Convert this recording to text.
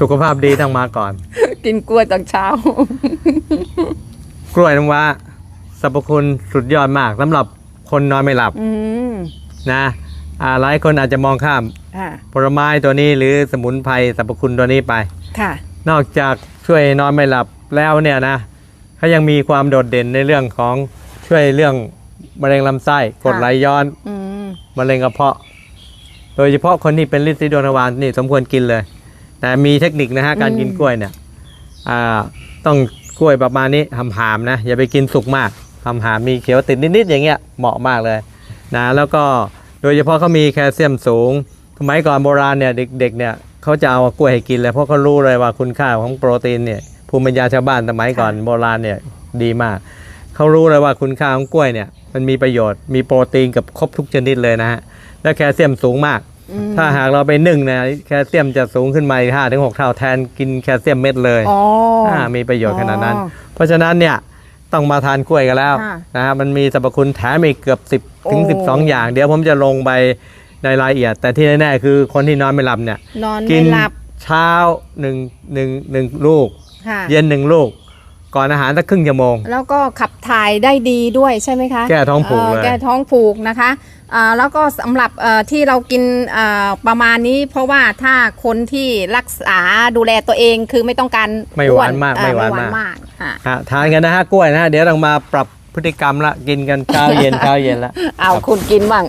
สุขภาพดีต้องมาก่อน กินกล้วยตอนเช้า กล้วยน้ำว้าสรรพคุณสุดยอดมากสำหรับคนนอนไม่หลับอืมนะอ่าหลายคนอาจจะมองข้ามค่ะผลไม้ตัวนี้หรือสมุนไพรสรรพคุณตัวนี้ไป ค่ะ นอกจากช่วยนอนไม่หลับแล้วเนี่ยนะเขายังมีความโดดเด่นในเรื่องของช่วยเรื่องมะเร็งลำไส้กรดไหลย้อนอืมมะเร็งกระเพาะ โดยเฉพาะคนที่เป็นลินซีดวงทวารนี่สมควรกินเลย แต่มีเทคนิคนะฮะการกินกล้วยเนี่ยอ่าต้องกล้วยประมาณนี้หำหามๆนะอย่าไปกินสุกมากหำหามมีเขียวติดนิดๆอย่างเงี้ยเหมาะมากเลยนะแล้วก็โดยเฉพาะเขามีแคลเซียมสูงสมัยก่อนโบราณเนี่ยเด็กๆเนี่ยเขาจะเอากล้วยให้กินเลยเพราะเขารู้เลยว่าคุณค่าของโปรตีนเนี่ยภูมิปัญญาชาวบ้านสมัยก่อนโบราณเนี่ยดีมากเขารู้เลยว่าคุณค่าของกล้วยเนี่ยมันมีประโยชน์มีโปรตีนกับครบทุกชนิดเลยนะฮะและแคลเซียมสูงมากอืม ถ้าหากเราไปนึ่งเนี่ยแคลเซียมจะสูงขึ้นมาอีกห้าถึงหกเท่าแทนกินแคลเซียมเม็ดเลยอ๋ออ่ามีประโยชน์ขนาดนั้นอ๋อเพราะฉะนั้นเนี่ยต้องมาทานกล้วยกันแล้วค่ะนะฮะมันมีสรรพคุณแถมอีกเกือบ 10 ถึงโอ้12 อย่าง เดี๋ยวผมจะลงไปในรายละเอียด แต่ที่แน่ๆคือคนที่นอนไม่หลับเนี่ยนอนกิไม่หลับเช้าหนึ่งหนึ่งหนึ่งลูกค่ะเย็นหนึ่งลูก ก่อนอาหารสักครึ่งชั่วโมง แล้วก็ขับถ่ายได้ดีด้วยใช่ไหมคะแก้ท้องผูกเเลยแก้ท้องผูกนะคะอ่าแล้วก็สำหรับเอ่อที่เรากินอ่าประมาณนี้เพราะว่าถ้าคนที่รักษาดูแลตัวเองคือไม่ต้องการไม่หวานมากอ่ไม่หวานมากค่ะฮะทานกันนะฮะกล้วยนะฮะเดี๋ยวเรามาปรับพฤติกรรมละกินกันเช้าเย็นเช้าเย็นละเอาคุณกินบ้าง